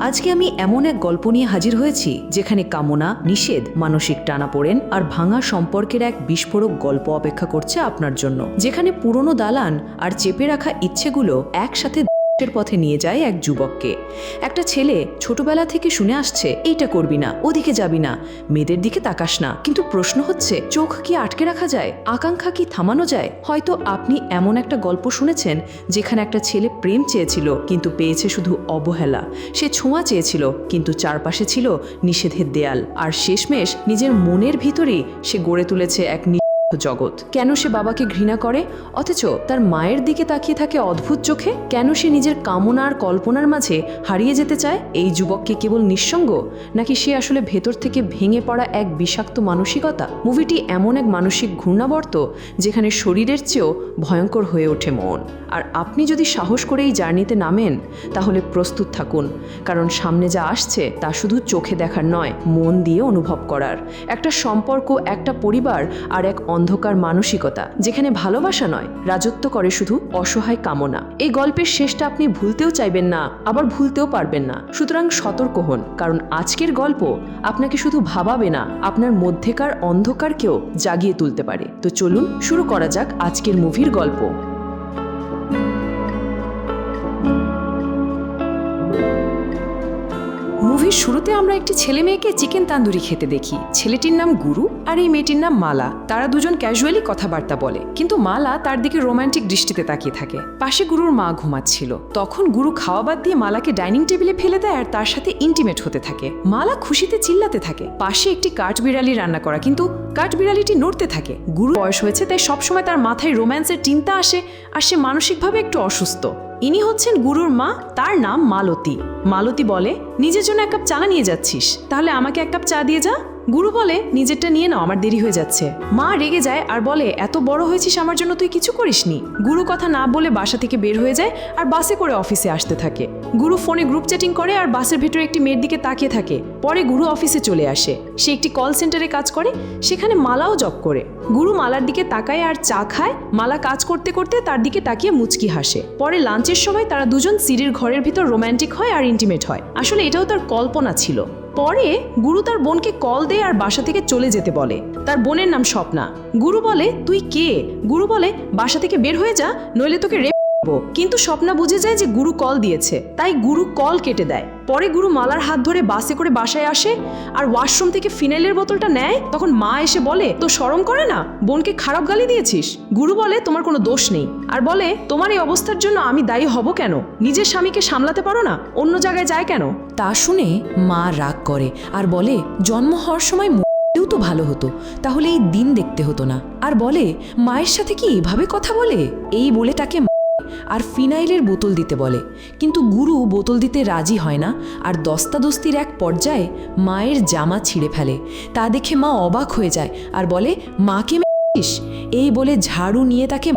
আজকে আমি এমন এক গল্প নিয়ে হাজির হয়েছি, যেখানে কামনা, নিষেধ, মানসিক টানাপোড়েন আর ভাঙা সম্পর্কের এক বিস্ফোরক গল্প অপেক্ষা করছে আপনার জন্য। যেখানে পুরনো দালান আর চেপে রাখা ইচ্ছেগুলো একসাথে পথে নিয়ে যায় এক যুবককে। একটা ছেলে ছোটবেলা থেকে শুনে আসছে, এইটা করবি না, ওদিকে যাবি না। মেয়েদের দিকে তাকাস না। কিন্তু প্রশ্ন হচ্ছে, চোখ কি আটকে রাখা যায়? আকাঙ্ক্ষা কি থামানো যায়? হয়তো আপনি এমন একটা গল্প শুনেছেন, যেখানে একটা ছেলে প্রেম চেয়েছিল, কিন্তু পেয়েছে শুধু অবহেলা। সে ছোঁয়া চেয়েছিল, কিন্তু চারপাশে ছিল নিষেধের দেয়াল। আর শেষমেশ নিজের মনের ভিতরেই সে গড়ে তুলেছে এক জগৎ। কেন সে বাবাকে ঘৃণা করে? অথচ তার মায়ের দিকে তাকিয়ে থাকে অদ্ভুত চোখে? কেন সে নিজের কামনা আর কল্পনার মাঝে হারিয়ে যেতে চায়? এই যুবককে কেবল নিঃসঙ্গ? নাকি সে আসলে ভেতর থেকে ভেঙে পড়া এক বিষাক্ত মানসিকতা? মুভিটি এমন এক মানসিক ঘূর্ণাবর্ত, যেখানে শরীরের চেয়েও ভয়ঙ্কর হয়ে ওঠে মন। আর আপনি যদি সাহস করে এই জার্নিতে নামেন, তাহলে প্রস্তুত থাকুন, কারণ সামনে যা আসছে তা শুধু চোখে দেখার নয়, মন দিয়ে অনুভব করার। একটা সম্পর্ক, একটা পরিবার আর এক অন্ধকার মানসিকতা, যেখানে ভালোবাসা নয়, রাজত্ব করে শুধু অসহায় কামনা। এই গল্পের শেষটা আপনি ভুলতেও চাইবেন না, আবার ভুলতেও পারবেন না। সুতরাং সতর্ক হন, কারণ আজকের গল্প আপনাকে শুধু ভাবাবে না, আপনার মধ্যেকার অন্ধকারকেও জাগিয়ে তুলতে পারে। তো চলুন শুরু করা যাক আজকের মুভির গল্প। মুভির শুরুতে আমরা একটি ছেলে মেয়েকে চিকেন তান্দুরি খেতে দেখি। ছেলেটির নাম গুরু আর এই মেয়েটির নাম মালা। তারা দুজন ক্যাজুয়ালি কথাবার্তা বলে। কিন্তু মালা তার দিকে রোমান্টিক দৃষ্টিতে তাকিয়ে থাকে। পাশে গুরুর মা ঘুমাচ্ছিল। তখন গুরু খাওয়া বাদ দিয়ে মালাকে ডাইনিং টেবিলে ফেলে দেয় আর তার সাথে ইন্টিমেট হতে থাকে। মালা খুশিতে চিল্লাতে থাকে। পাশে একটি কাঠ বিড়ালি রান্না করা। কিন্তু কাঠ বিড়ালিটি নড়তে থাকে। গুরু বয়স হয়েছে, তাই সবসময় তার মাথায় রোম্যান্সের চিন্তা আসে আর সে মানসিকভাবে একটু অসুস্থ। ইনি হচ্ছেন গুরুর মা, তার নাম মালতী। মালতী বলে, নিজের জন্য এক কাপ চা নিয়ে যাচ্ছিস। তাহলে আমাকে এক কাপ চা দিয়ে যা। গুরু বলে, নিজেরটা নিয়ে নাও, আমার দেরি হয়ে যাচ্ছে। মা রেগে যায় আর বলে, এত বড় হয়েছিস আমার জন্য, তুই কিছু করিসনি? গুরু কথা না বলে বাসা থেকে বের হয়ে যায় আর বাসে করে অফিসে আসতে থাকে। গুরু ফোনে গ্রুপ চ্যাটিং করে আর বাসের ভেতরে একটি মেয়ের দিকে তাকিয়ে থাকে। পরে গুরু অফিসে চলে আসে। সে একটি কল সেন্টারে কাজ করে, সেখানে মালাও জব করে। গুরু মালার দিকে তাকায় আর চা খায়। মালা কাজ করতে করতে তার দিকে তাকিয়ে মুচকি হাসে। পরে লাঞ্চের সময় তারা দুজন সিঁড়ির ঘরের ভিতর রোম্যান্টিক হয় আর ইন্টিমেট হয়। আসলে এটাও তার কল্পনা ছিল। পরে গুরু তার বোনকে কল দেয় আর বাসা থেকে চলে যেতে বলে তার বোনের নাম স্বপ্না গুরু বলে, তুই কে গুরু বলে, বাসা থেকে বের হয়ে যা, নইলে তোকে রেপ। কিন্তু স্বপ্না বুঝে যায় যে গুরু কল দিয়েছে। তাই গুরু কল কেটে দেয়। পরে গুরু মালার হাত ধরে বাসে করে বাসায় আসে আর ওয়াশরুম থেকে ফিনাইলের বোতলটা নেয়। তখন মা এসে বলে তো শরম করে না? বোনকে খারাপ গালি দিয়েছিস? গুরু বলে, তোমার কোনো দোষ নেই। আর বলে, তোমার এই অবস্থার জন্য আমি দায়ী হব কেন? নিজের স্বামীকে সামলাতে পারো না? অন্য জায়গায় যায় কেন? তা শুনে মা রাগ করে আর বলে, জন্ম হওয়ার সময় তো ভালো হতো। তাহলে এই দিন দেখতে হতো না। আর বলে, মায়ের সাথে কি এভাবে কথা বলে? এই বলে তাকে আর ফিনাইলের বোতল দিতে বলে। কিন্তু গুরু বোতল দিতে রাজি হয় না, আর দস্তাদস্তির এক পর্যায়ে মায়ের জামা ছিঁড়ে ফেলে। তা দেখে মা অবাক হয়ে যায় আর বলে, মাকে এই বলে ঝাড়ু নিয়ে তাকে।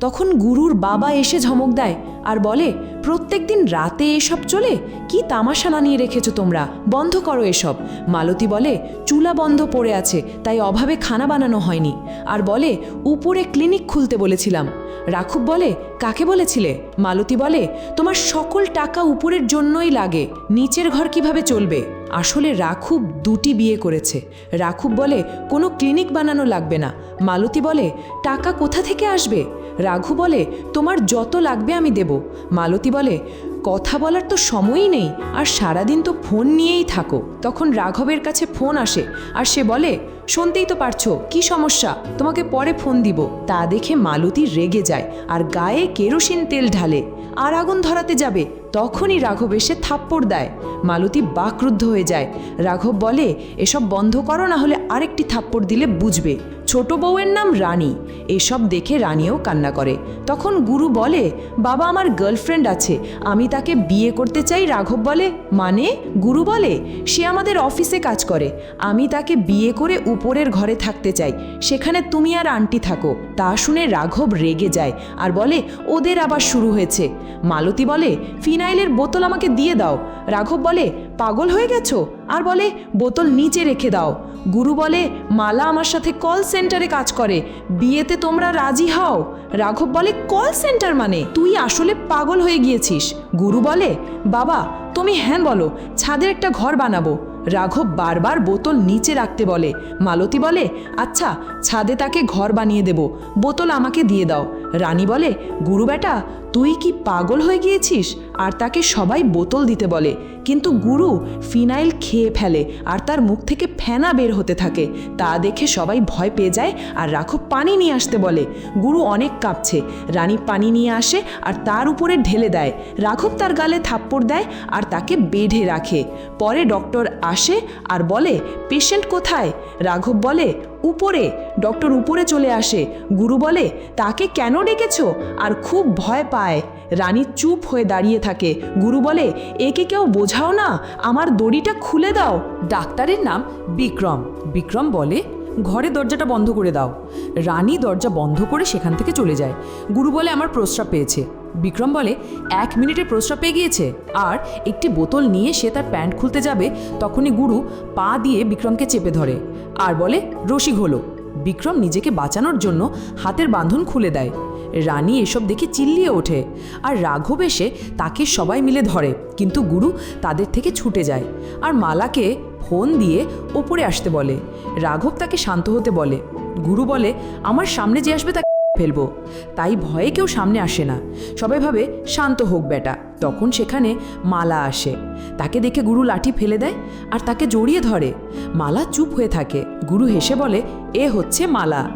তখন গুরুর বাবা এসে ঝমক দেয় আর বলে প্রত্যেকদিন রাতে এসব চলে? কি তামাশা নিয়ে রেখেছো তোমরা? বন্ধ করো এসব। মালতী বলে, চুলা বন্ধ পড়ে আছে, তাই অভাবে খানা বানানো হয়নি। আর বলে, উপরে ক্লিনিক খুলতে বলেছিলাম। রাখুব বলে, কাকে বলেছিলে? মালতী বলে, তোমার সকল টাকা উপরের জন্যই লাগে, নিচের ঘর কীভাবে চলবে? আসলে রাখুব দুটি বিয়ে করেছে। রাখুব বলে, কোনো ক্লিনিক বানানো লাগবে না। মালতী বলে, টাকা কোথা থেকে আসবে? রাঘু বলে, তোমার যত লাগবে আমি দেব। মালতী বলে, কথা বলার তো সময়ই নেই, আর সারাদিন তো ফোন নিয়েই থাকো। তখন রাঘবের কাছে ফোন আসে, আর সে বলে, শুনতেই তো পারছ, কি সমস্যা? তোমাকে পরে ফোন দিব। তা দেখে মালতী রেগে যায়, আর গায়ে কেরোসিন তেল ঢালে। আর আগুন ধরাতে যাবে, তখনই রাঘব এসে থাপ্পড় দেয়। মালতী বাকরুদ্ধ হয়ে যায়। রাঘব বলে, এসব বন্ধ করো, না হলে আরেকটি থাপ্পড় দিলে বুঝবে। ছোট বউয়ের নাম রানী। এসব দেখে রানীও কান্না করে। তখন গুরু বলে, বাবা আমার গার্লফ্রেন্ড আছে, আমি তাকে বিয়ে করতে চাই রাঘব বলে। মানে? গুরু বলে, সে আমাদের অফিসে কাজ করে। আমি তাকে বিয়ে করে উপরের ঘরে থাকতে চাই। সেখানে তুমি আর আন্টি থাকো। তা শুনে রাঘব রেগে যায় আর বলে, ওদের আবার শুরু হয়েছে। মালতী বলে, ফিনাইলের বোতল আমাকে দিয়ে দাও। রাঘব বলে পাগল হয়ে গেছো? আর বলে, বোতল নিচে রেখে দাও। গুরু বলে, মালা আমার সাথে কল সেন্টারে কাজ করে। বিয়েতে তোমরা রাজি হও। রাঘব বলে কল সেন্টার মানে? তুই আসলে পাগল হয়ে গিয়েছিস। গুরু বলে, বাবা, তুমি হ্যাঁ বলো, ছাদের একটা ঘর বানাবো। রাঘব বারবার বোতল নিচে রাখতে বলে। মালতী বলে আচ্ছা ছাদে তাকে ঘর বানিয়ে দেব। বোতল আমাকে দিয়ে দাও। রানী বলে, গুরু বেটা, তুই কি পাগল হয়ে গিয়েছিস? আর তাকে সবাই বোতল দিতে বলে। কিন্তু গুরু ফিনাইল খেয়ে ফেলে আর তার মুখ থেকে ফেনা বের হতে থাকে। তা দেখে সবাই ভয় পেয়ে যায় আর রাঘব পানি নিয়ে আসতে বলে। গুরু অনেক কাঁপছে। রানী পানি নিয়ে আসে আর তার উপরে ঢেলে দেয়। রাঘব তার গালে থাপ্পড় দেয় আর তাকে বেঁধে রাখে। পরে ডক্টর আসে আর বলে, পেশেন্ট কোথায়? রাঘব বলে উপরে, ডক্টর উপরে চলে আসে। গুরু বলে, তাকে কেন ডেকেছ? আর খুব ভয় পায়। রানী চুপ হয়ে দাঁড়িয়ে থাকে। গুরু বলে, একে কেউ বোঝাও না। আমার দড়িটা খুলে দাও। ডাক্তারের নাম বিক্রম। বিক্রম বলে ঘরে দরজাটা বন্ধ করে দাও। রানী দরজা বন্ধ করে সেখান থেকে চলে যায়। গুরু বলে, আমার প্রস্রাব পেয়েছে। বিক্রম বলে, এক মিনিটে প্রস্রাব পেয়ে গিয়েছে। আর একটি বোতল নিয়ে সে তার প্যান্ট খুলতে যাবে, তখনই গুরু পা দিয়ে বিক্রমকে চেপে ধরে। আর বলে রসিক হলো বিক্রম নিজেকে বাঁচানোর জন্য হাতের বাঁধন খুলে দেয়। রানী এসব দেখে চিল্লিয়ে ওঠে। আর রাঘব এসে তাকে সবাই মিলে ধরে। কিন্তু গুরু তাদের থেকে ছুটে যায়। আর মালাকে ফোন দিয়ে ওপরে আসতে বলে। রাঘব তাকে শান্ত হতে বলে। গুরু বলে, আমার সামনে যে আসবে তাকে ফেলব। তাই ভয়ে কেউ সামনে আসে না। সবাই ভাবে, শান্ত হোক বেটা। তখন সেখানে মালা আসে। তাকে দেখে গুরু লাঠি ফেলে দেয় আর তাকে জড়িয়ে ধরে। মালা চুপ হয়ে থাকে। গুরু হেসে বলে, এ হচ্ছে মালা।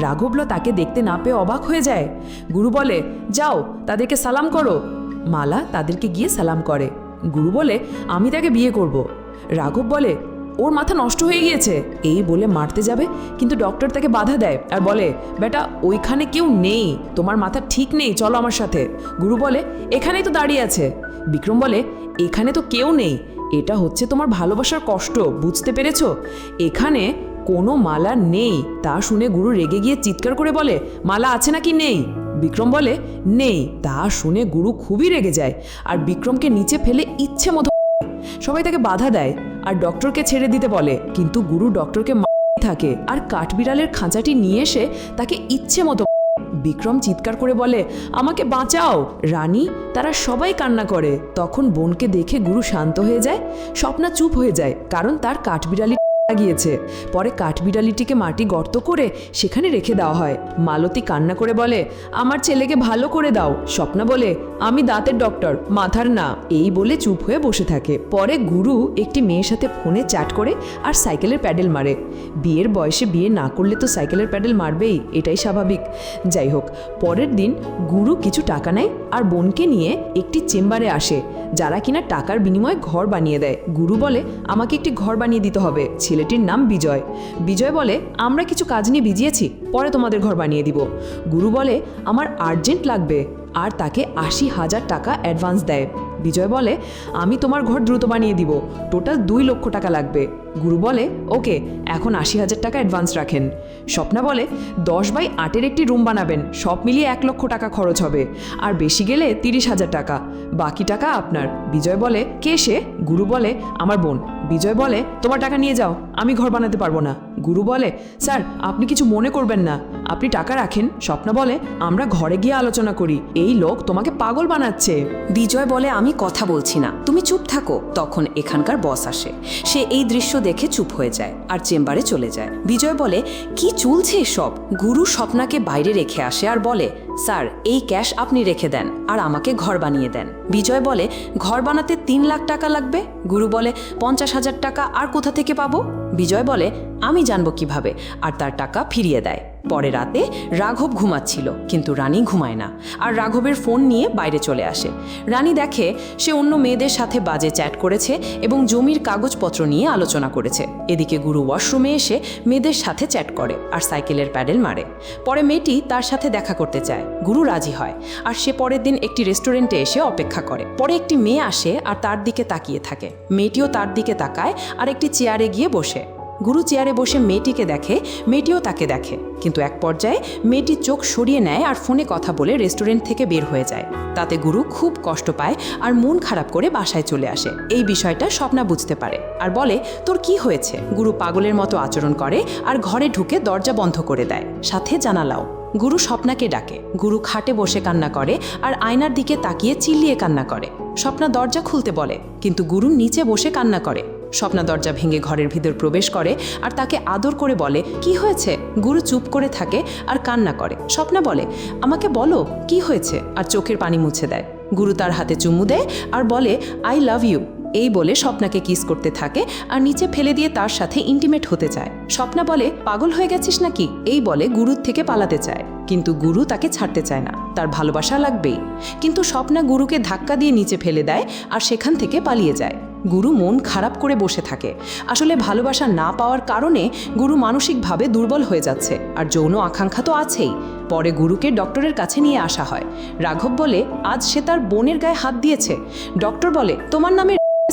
রাঘবল তাকে দেখতে না পেয়ে অবাক হয়ে যায়। গুরু বলে, যাও, তাদেরকে সালাম করো। মালা তাদেরকে গিয়ে সালাম করে। গুরু বলে, আমি তাকে বিয়ে করব। রাঘব বলে, ওর মাথা নষ্ট হয়ে গিয়েছে। এই বলে মারতে যাবে, কিন্তু ডক্টর তাকে বাধা দেয় আর বলে, বেটা, ওইখানে কেউ নেই, তোমার মাথা ঠিক নেই, চলো আমার সাথে। গুরু বলে, এখানেই তো দাঁড়িয়ে আছে। বিক্রম বলে, এখানে তো কেউ নেই, এটা হচ্ছে তোমার ভালোবাসার কষ্ট, বুঝতে পেরেছ? এখানে কোনো মালা নেই। তা শুনে গুরু রেগে গিয়ে চিৎকার করে বলে, মালা আছে নাকি নেই? বিক্রম বলে, নেই। তা শুনে গুরু খুবই রেগে যায় আর বিক্রমকে নিচে ফেলে ইচ্ছে মতো সবাই তাকে বাধা দেয়। আর ডক্টরকে ছেড়ে দিতে বলে। কিন্তু গুরু ডক্টরকে থাকে। আর কাঠবিড়ালের খাঁচাটি নিয়ে এসে তাকে ইচ্ছে মতো বিক্রম চিৎকার করে বলে, আমাকে বাঁচাও। রানী, তারা সবাই কান্না করে। তখন বোনকে দেখে গুরু শান্ত হয়ে যায়। স্বপ্না চুপ হয়ে যায়, কারণ তার কাঠবিড়ালি গিয়েছে পরে কাঠবিড়ালিটিকে মাটি গর্ত করে সেখানে রেখে দেওয়া হয়। মালতী কান্না করে বলে, আমার ছেলেকে ভালো করে দাও। স্বপ্না বলে, আমি দাঁতের ডক্টর, মাথার না। এই বলে চুপ হয়ে বসে থাকে। পরে গুরু একটি মেয়ের সাথে ফোনে চ্যাট করে আর সাইকেলের প্যাডেল মারে। বিয়ের বয়সে বিয়ে না করলে তো সাইকেলের প্যাডেল মারবেই, এটাই স্বাভাবিক। যাই হোক, পরের দিন গুরু কিছু টাকা নেয় আর বোনকে নিয়ে একটি চেম্বারে আসে, যারা কিনা টাকার বিনিময়ে ঘর বানিয়ে দেয়। গুরু বলে, আমাকে একটি ঘর বানিয়ে দিতে হবে। ছেলেটির নাম বিজয়। বিজয় বলে, আমরা কিছু কাজ নিয়ে ভিজিয়েছি, পরে তোমাদের ঘর বানিয়ে দিব। গুরু বলে, আমার আর্জেন্ট লাগবে। আর তাকে আশি হাজার টাকা অ্যাডভান্স দেয়। বিজয় বলে, আমি তোমার ঘর দ্রুত বানিয়ে দিব। টোটাল দুই লক্ষ টাকা লাগবে। গুরু বলে, ওকে, এখন আশি হাজার টাকা অ্যাডভান্স রাখেন। স্বপ্না বলে, দশ বাই আটের একটি রুম বানাবেন, সব মিলিয়ে এক লক্ষ টাকা খরচ হবে। আর বেশি গেলে তিরিশ হাজার টাকা। বাকি টাকা আপনার। বিজয় বলে, কে সে? গুরু বলে, আমার বোন। বিজয় বলে, তোমার টাকা নিয়ে যাও, আমি ঘর বানাতে পারব না। গুরু বলে, স্যার, আপনি কিছু মনে করবেন না। আপনি টাকা রাখেন। স্বপ্না বলে, আমরা ঘরে গিয়ে আলোচনা করি। এই লোক তোমাকে পাগল বানাচ্ছে। বিজয় বলে, আমি কথা বলছি না। তুমি চুপ থাকো। তখন এখানকার বস আসে। সে এই দৃশ্য দেখে চুপ হয়ে যায় আর চেম্বারে চলে যায়। বিজয় বলে, কি চলছে সব গুরু স্বপ্নাকে বাইরে রেখে আসে আর বলে, স্যার, এই ক্যাশ আপনি রেখে দেন আর আমাকে ঘর বানিয়ে দেন। বিজয় বলে, ঘর বানাতে তিন লাখ টাকা লাগবে? গুরু বলে, পঞ্চাশ হাজার টাকা আর কোথা থেকে পাবো? বিজয় বলে, আমি জানব কীভাবে। আর তার টাকা ফিরিয়ে দেয়। পরে রাতে রাঘব ঘুমাচ্ছিল, কিন্তু রানী ঘুমায় না। আর রাঘবের ফোন নিয়ে বাইরে চলে আসে। রানী দেখে সে অন্য মেয়েদের সাথে বাজে চ্যাট করেছে এবং জমির কাগজপত্র নিয়ে আলোচনা করেছে। এদিকে গুরু ওয়াশরুমে এসে মেয়েদের সাথে চ্যাট করে আর সাইকেলের প্যাডেল মারে। পরে মেয়েটি তার সাথে দেখা করতে চায় গুরু রাজি হয়। আর সে পরের দিন একটি রেস্টুরেন্টে এসে অপেক্ষা করে। পরে একটি মেয়ে আসে আর তার দিকে তাকিয়ে থাকে। মেয়েটিও তার দিকে তাকায় আর একটি চেয়ারে গিয়ে বসে। গুরু চেয়ারে বসে মেয়েটিকে দেখে, মেয়েটিও তাকে দেখে। কিন্তু এক পর্যায়ে মেয়েটির চোখ সরিয়ে নেয় আর ফোনে কথা বলে রেস্টুরেন্ট থেকে বের হয়ে যায়। তাতে গুরু খুব কষ্ট পায় আর মন খারাপ করে বাসায় চলে আসে। এই বিষয়টা স্বপ্না বুঝতে পারে আর বলে, তোর কি হয়েছে? গুরু পাগলের মতো আচরণ করে আর ঘরে ঢুকে দরজা বন্ধ করে দেয়। সাথে জানালাও। গুরু স্বপ্নাকে ডাকে। গুরু খাটে বসে কান্না করে আর আয়নার দিকে তাকিয়ে চিল্লিয়ে কান্না করে। স্বপ্না দরজা খুলতে বলে, কিন্তু গুরু নিচে বসে কান্না করে। স্বপ্না দরজা ভেঙে ঘরের ভিতর প্রবেশ করে আর তাকে আদর করে বলে, কি হয়েছে? গুরু চুপ করে থাকে আর কান্না করে। স্বপ্না বলে, আমাকে বলো, কি হয়েছে? আর চোখের পানি মুছে দেয়। গুরু তার হাতে চুমু দেয় আর বলে, আই লাভ ইউ। এই বলে স্বপ্নাকে কিস করতে থাকে আর নিচে ফেলে দিয়ে তার সাথে ইন্টিমেট হতে চায়। স্বপ্না বলে, পাগল হয়ে গেছিস নাকি? এই বলে গুরুর থেকে পালাতে চায়। কিন্তু গুরু তাকে ছাড়তে চায় না। তার ভালোবাসা লাগবেই। কিন্তু স্বপ্না গুরুকে ধাক্কা দিয়ে নিচে ফেলে দেয় আর সেখান থেকে পালিয়ে যায়। গুরু মন খারাপ করে বসে থাকে। আসলে ভালোবাসা না পাওয়ার কারণে গুরু মানসিকভাবে দুর্বল হয়ে যাচ্ছে, আর যৌন আকাঙ্ক্ষা তো আছেই। পরে গুরুকে ডক্টরের কাছে নিয়ে আসা হয়। রাঘব বলে, আজ সে তার বোনের গায়ে হাত দিয়েছে। ডক্টর বলে, তোমার নামে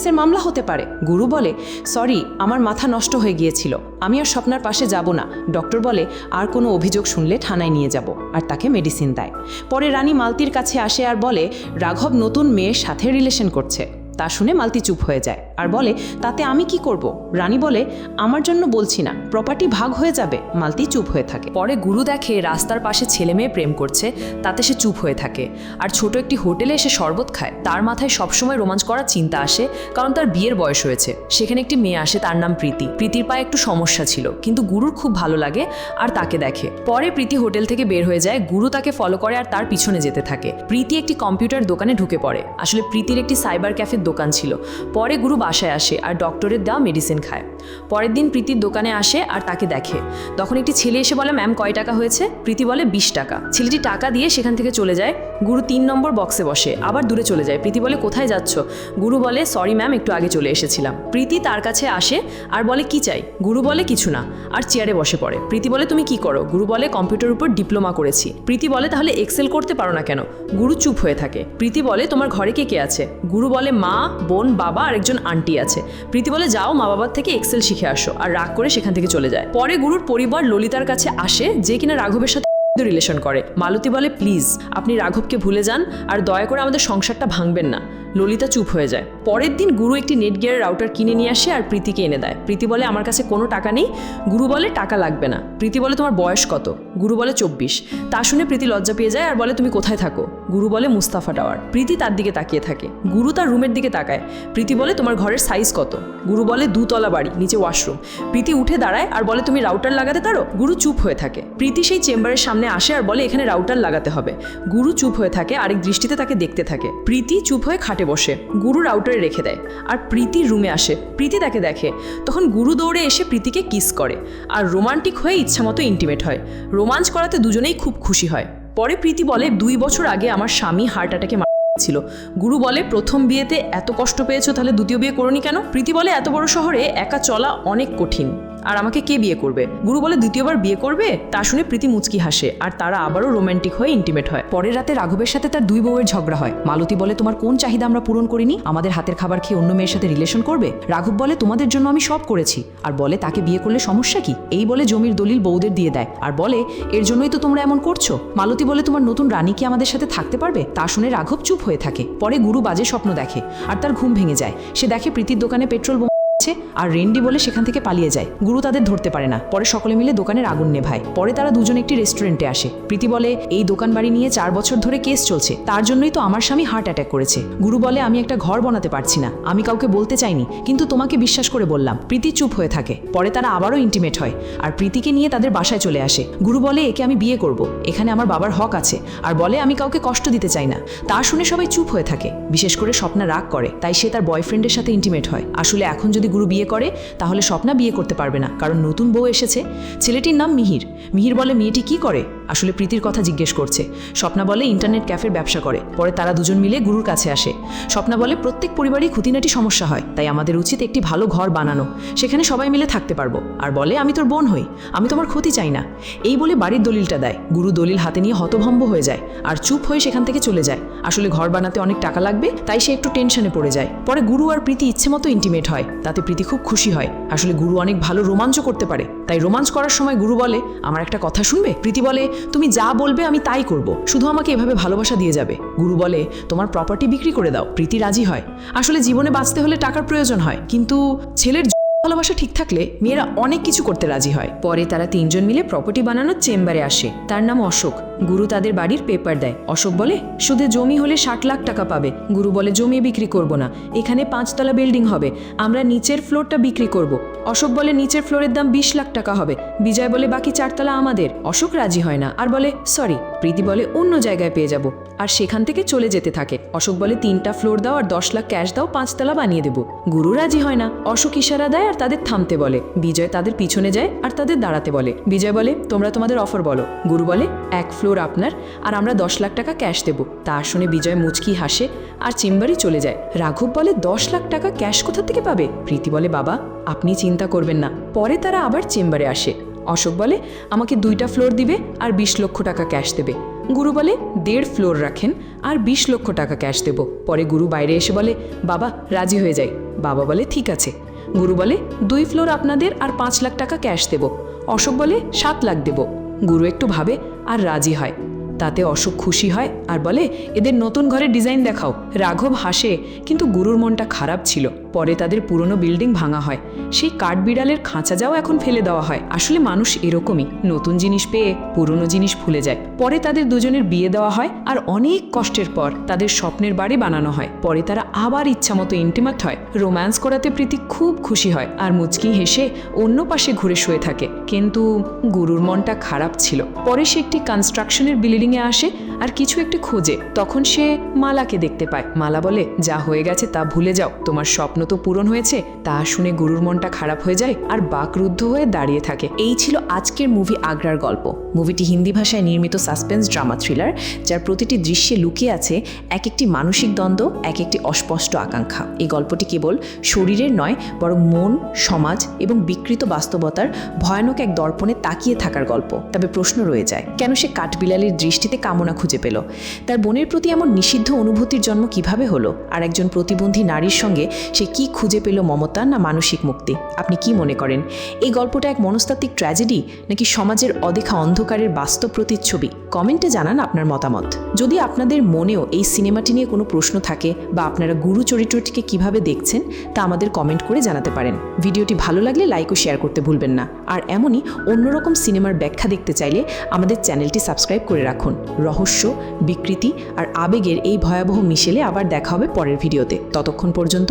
এর মামলা হতে পারে গুরু বলে সরি আমার মাথা নষ্ট হয়ে গিয়েছিল আমি আর স্বপ্নার পাশে যাব না ডক্টর বলে আর কোনো অভিযোগ শুনলে থানায় নিয়ে যাব আর তাকে মেডিসিন দেয় পরে রানী মালতির কাছে আসে আর বলে রাঘব নতুন মেয়ের সাথে রিলেশন করছে তা শুনে মালতি চুপ হয়ে যায় আর বলে, তাতে আমি কি করব? রানী বলে, আমার জন্য বলছি না প্রপার্টি ভাগ হয়ে যাবে, মালতি চুপ হয়ে থাকে। পরে গুরু দেখে রাস্তার পাশে ছেলে মেয়ে প্রেম করছে, তাতে সে চুপ হয়ে থাকে। আর ছোট একটি হোটেলে এসে শরবত খায়। তার মাথায় সবসময় রোমাঞ্চ করার চিন্তা আসে, কারণ তার বিয়ের বয়স হয়েছে। সেখানে একটি মেয়ে আসে, তার নাম প্রীতি। প্রীতির পায়ে একটু সমস্যা ছিল, কিন্তু গুরুর খুব ভালো লাগে আর তাকে দেখে। পরে প্রীতি হোটেল থেকে বের হয়ে যায়, গুরু তাকে ফলো করে আর তার পিছনে যেতে থাকে। প্রীতি একটি কম্পিউটার দোকানে ঢুকে পড়ে। আসলে প্রীতির একটি সাইবার ক্যাফের দোকান ছিল। পরে গুরু বাসায় আসে আর ডক্টরের দেওয়া মেডিসিন খায়। পরের দিন প্রীতির দোকানে আসে আর তাকে দেখে। তখন একটি ছেলে এসে বলে ম্যাম কয় টাকা হয়েছে? প্রীতি বলে, বিশ টাকা। ছেলেটি টাকা দিয়ে সেখান থেকে চলে যায়। গুরু তিন নম্বর বক্সে বসে, আবার দূরে চলে যায়। প্রীতি বলে, কোথায় যাচ্ছ? গুরু বলে সরি ম্যাম একটু আগে চলে এসেছিলাম। প্রীতি তার কাছে আসে আর বলে, কি চাই? গুরু বলে, কিছু না। আর চেয়ারে বসে পড়ে। প্রীতি বলে, তুমি কি করো? গুরু বলে কম্পিউটার উপর ডিপ্লোমা করেছি। প্রীতি বলে, তাহলে এক্সেল করতে পারো না কেন? গুরু চুপ হয়ে থাকে। প্রীতি বলে, তোমার ঘরে কে কে আছে? গুরু বলে, মা বোন, বাবা আর একজন আন্টি আছে। প্রীতি বলে, যাও মা বাবার থেকে এক্সেল শিখে আসো আর রাগ করে সেখান থেকে চলে যায়। পরে গুরুর পরিবার ললিতার কাছে আসে, যে কিনা রাঘবের সাথে রিলেশন করে। মালতী বলে, প্লিজ, আপনি রাঘবকে ভুলে যান আর দয়া করে আমাদের সংসারটা ভাঙবেন না। ললিতা চুপ হয়ে যায়। পরের দিন গুরু একটি নেট গিয়ারের রাউটার কিনে নিয়ে আসে আর প্রীতিকে এনে দেয়। প্রীতি বলে, আমার কাছে কোনো টাকা নেই। গুরু বলে, টাকা লাগবে না। প্রীতি বলে, তোমার বয়স কত? গুরু বলে, চব্বিশ। তা শুনে প্রীতি লজ্জা পেয়ে যায় আর বলে, তুমি কোথায় থাকো? গুরু বলে, মুস্তাফা টাওয়ার। প্রীতি তার দিকে তাকিয়ে থাকে। গুরু তার রুমের দিকে তাকায়। প্রীতি বলে, তোমার ঘরের সাইজ কত? গুরু বলে, দুতলা বাড়ি, নিচে ওয়াশরুম প্রীতি উঠে দাঁড়ায় আর বলে, তুমি রাউটার লাগাতে পারো? গুরু চুপ হয়ে থাকে। প্রীতি সেই চেম্বারের সামনে আসে আর বলে, এখানে রাউটার লাগাতে হবে। গুরু চুপ হয়ে থাকে, আরেক দৃষ্টিতে তাকে দেখতে থাকে। প্রীতি চুপ হয়ে খাটে বসে গুরু রাউটারে রেখে দেয়। আর প্রীতি রুমে আসে। প্রীতি তাকে দেখে। তখন গুরু দৌড়ে এসে প্রীতিকে কিস করে। আর রোমান্টিক হয়ে ইচ্ছামতো ইন্টিমেট হয়। রোমাঞ্চ করাতে দুজনেই খুব খুশি হয়। পরে প্রীতি বলে, দুই বছর আগে আমার স্বামী হার্ট অ্যাটাকে ছিল গুরু বলে, প্রথম বিয়েতে এত কষ্ট পেয়েছ, তাহলে দ্বিতীয় বিয়ে করনি কেন? প্রীতি বলে, এত বড় শহরে একা চলা অনেক কঠিন। আর আমাকে কে বিয়ে করবে? গুরু বলে দ্বিতীয়বার বিয়ে করবে? তা শুনে প্রীতি মুচকি হাসে, আর তারা আবারও রোমান্টিক হয়ে ইন্টিমেট হয়। পরের রাতে রাঘবের সাথে তার দুই বউয়ের ঝগড়া হয়। মালতী বলে, তোমার কোন চাহিদা আমরা পূরণ করিনি? আমাদের হাতের খাবার খেয়ে অন্য মেয়ের সাথে রিলেশন করবে? রাঘব বলে, তোমাদের জন্য আমি সব করেছি। আর বলে, তাকে বিয়ে করলে সমস্যা কি? এই বলে জমির দলিল বউদের দিয়ে দেয়। আর বলে, এর জন্যই তো তোমরা এমন করছ। মালতী বলে, তোমার নতুন রানী কি আমাদের সাথে থাকতে পারবে? তা শুনে রাঘব চুপ হয়ে থাকে। পরে গুরু বাজে স্বপ্ন দেখে, আর তার ঘুম ভেঙে যায়। সে দেখে প্রীতির দোকানে পেট্রোল আছে আর রেন্ডি বলে সেখান থেকে পালিয়ে যায়। গুরু তাদের ধরতে পারে না। পরে সকলে মিলে দোকানের আগুন নেভায়। পরে তারা দুজন একটি রেস্টুরেন্টে আসে। প্রীতি বলে, এই দোকান বাড়ি নিয়ে চার বছর ধরে কেস চলছে। তার জন্যই তো আমার স্বামী হার্ট অ্যাটাক করেছে। গুরু বলে, আমি একটা ঘর বানাতে পারছি না। আমি কাউকে বলতে চাইনি, কিন্তু তোমাকে বিশ্বাস করে বললাম। প্রীতি চুপ হয়ে থাকে। পরে তারা আবারও ইন্টিমেট হয় আর প্রীতিকে নিয়ে তাদের বাসায় চলে আসে। গুরু বলে, একে আমি বিয়ে করব। এখানে আমার বাবার হক আছে। আর বলে, আমি কাউকে কষ্ট দিতে চাই না। তা শুনে সবাই চুপ হয়ে থাকে। বিশেষ করে স্বপ্না রাগ করে, তাই সে তার বয়ফ্রেন্ডের সাথে ইন্টিমেট হয়। আসলে এখন যদি গুরু বিয়ে করে, তাহলে স্বপ্না বিয়ে করতে পারবে না, কারণ নতুন বউ এসেছে। ছেলেটির নাম মিহির। মিহির বলে, মেয়েটি কি করে? আসলে প্রীতির কথা জিজ্ঞেস করছে। স্বপ্না বলে, ইন্টারনেট ক্যাফের ব্যবসা করে। পরে তারা দুজন মিলে গুরুর কাছে আসে। স্বপ্না বলে, প্রত্যেক পরিবারই খুঁটিনাটি সমস্যা হয়, তাই আমাদের উচিত একটি ভালো ঘর বানানো। সেখানে সবাই মিলে থাকতে পারব। আর বলে, আমি তোর বোন হই, আমি তোমার ক্ষতি চাই না। এই বলে বাড়ির দলিলটা দেয়। গুরু দলিল হাতে নিয়ে হতভম্ব হয়ে যায় আর চুপ হয়ে সেখান থেকে চলে যায়। আসলে ঘর বানাতে অনেক টাকা লাগবে, তাই সে একটু টেনশনে পড়ে যায়। পরে গুরু আর প্রীতি ইচ্ছে মতো ইন্টিমেট হয়, তাতে তাতে প্রীতি খুব খুশি হয়। আসলে গুরু অনেক ভালো রোমাঞ্চ করতে পারে। তাই রোমাঞ্চ করার সময় গুরু বলে, আমার একটা কথা শুনবে? প্রীতি বলে, তুমি যা বলবে আমি তাই করব। শুধু আমাকে এভাবে ভালোবাসা দিয়ে যাবে। গুরু বলে, তোমার প্রপার্টি বিক্রি করে দাও। প্রীতি রাজি হয়। আসলে জীবনে বাঁচতে হলে টাকার প্রয়োজন হয়। কিন্তু ছেলের ভালোবাসা ঠিক থাকলে মেয়েরা অনেক কিছু করতে রাজি হয়। পরে তারা তিনজন মিলে প্রপার্টি বানানোর চেম্বারে আসে। তার নাম অশোক। গুরু তাদের বাড়ির পেপার দেয়। অশোক বলে শুধু জমি হলে ষাট লাখ টাকা পাবে। গুরু বলে, জমি বিক্রি করব না। এখানে পাঁচতলা বিল্ডিং হবে। আমরা নিচের ফ্লোরটা বিক্রি করব। অশোক বলে, নিচের ফ্লোরের দাম বিশ লাখ টাকা হবে। বিজয় বলে, বাকি চারতলা আমাদের। অশোক রাজি হয় না, আর বলে, সরি। প্রীতি বলে, অন্য জায়গায় পেয়ে যাব। আর সেখান থেকে চলে যেতে থাকে। অশোক বলে, তিনটা ফ্লোর দাও আর দশ লাখ ক্যাশ দাও, পাঁচতলা বানিয়ে দেবো। গুরু রাজি হয় না। অশোক ইশারা দেয় আর তাদের থামতে বলে। বিজয় তাদের পিছনে যায় আর তাদের দাঁড়াতে বলে। বিজয় বলে, তোমরা তোমাদের অফার বলো। গুরু বলে, এক ফ্লোর আপনার, আর আমরা দশ লাখ টাকা ক্যাশ দেবো। তা শুনে বিজয় মুচকি হাসে আর চেম্বারে চলে যায়। রাঘব বলে, দশ লাখ টাকা ক্যাশ কোথা থেকে পাবে? প্রীতি বলে, বাবা, আপনি চিন্তা করবেন না। পরে তারা আবার চেম্বারে আসে। অশোক বলে, আমাকে দুইটা ফ্লোর দিবে আর বিশ লক্ষ টাকা ক্যাশ দেবে। গুরু বলে, দেড় ফ্লোর রাখেন আর বিশ লক্ষ টাকা ক্যাশ দেব। পরে গুরু বাইরে এসে বলে, বাবা, রাজি হয়ে যায় বাবা বলে, ঠিক আছে। গুরু বলে, দুই ফ্লোর আপনাদের আর পাঁচ লাখ টাকা ক্যাশ দেব। অশোক বলে, সাত লাখ দেব। গুরু একটু ভাবে আর রাজি হয়। তাতে অশোক খুশি হয় আর বলে, এদের নতুন ঘরের ডিজাইন দেখাও। রাঘব হাসে, কিন্তু গুরুর মনটা খারাপ ছিল। পরে তাদের পুরনো বিল্ডিং ভাঙা হয়। সেই কাঠবিড়ালের খাঁচা যাও এখন ফেলে দেওয়া হয়। আসলে মানুষ এরকমই। নতুন জিনিস পেয়ে পুরনো জিনিস ভুলে যায়। পরে তাদের দুজনের বিয়ে দেওয়া হয় আর অনেক কষ্টের পর তাদের স্বপ্নের বাড়ি বানানো হয়। পরে তারা আবার ইচ্ছামতো ইন্টিমেট হয়। রোম্যান্স করাতে প্রীতি খুব খুশি হয় আর মুচকি হেসে অন্য পাশে ঘুরে শুয়ে থাকে। কিন্তু গুরুর মনটা খারাপ ছিল। পরে সে একটি কনস্ট্রাকশনের বিল্ডিংয়ে আসে আর কিছু একটি খোঁজে। তখন সে মালাকে দেখতে পায়। মালা বলে, যা হয়ে গেছে তা ভুলে যাও। তোমার স্বপ্ন তো পূরণ হয়েছে, তা শুনে গুরুর মনটা খারাপ হয়ে যায় আর বাকরুদ্ধ হয়ে দাঁড়িয়ে থাকে। এই ছিল আজকের মুভি আগ্রার গল্প। মুভিটি হিন্দি ভাষায় নির্মিত সাসপেন্স ড্রামা থ্রিলার, যার প্রতিটি দৃশ্যে লুকিয়ে আছে এক একটি মানসিক দ্বন্দ্ব, এক একটি অস্পষ্ট আকাঙ্ক্ষা। এই গল্পটি কেবল শরীরের নয়, বরং মন, সমাজ এবং বিকৃত বাস্তবতার ভয়ানক এক দর্পণে তাকিয়ে থাকার গল্প। তবে প্রশ্ন রয়ে যায়, কেন সে কাঠবিলালের দৃষ্টিতে কামনা খুঁজে পেল? তার বোনের প্রতি এমন নিষিদ্ধ অনুভূতির জন্ম কীভাবে হলো? আর একজন প্রতিবন্ধী নারীর সঙ্গে সে কি খুঁজে পেল মমতা না মানসিক মুক্তি? আপনি কি মনে করেন? এই গল্পটা এক মনস্তাত্ত্বিক ট্র্যাজেডি নাকি সমাজের অদেখা অন্ধকারের বাস্তব প্রতিচ্ছবি? কমেন্টে জানান আপনার মতামত। যদি আপনাদের মনেও এই সিনেমাটি নিয়ে কোনো প্রশ্ন থাকে বা আপনারা গুরু চরিত্রটিকে কীভাবে দেখছেন, তা আমাদের কমেন্ট করে জানাতে পারেন। ভিডিওটি ভালো লাগলে লাইক ও শেয়ার করতে ভুলবেন না। আর এমনই অন্যরকম সিনেমার ব্যাখ্যা দেখতে চাইলে আমাদের চ্যানেলটি সাবস্ক্রাইব করে রাখুন। রহস্য, বিকৃতি আর আবেগের এই ভয়াবহ মিশেলে আবার দেখা হবে পরের ভিডিওতে। ততক্ষণ পর্যন্ত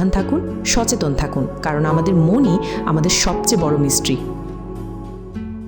সাবধান থাকুন সচেতন থাকুন কারণ আমাদের মনই আমাদের সবচেয়ে বড় মিস্ট্রি।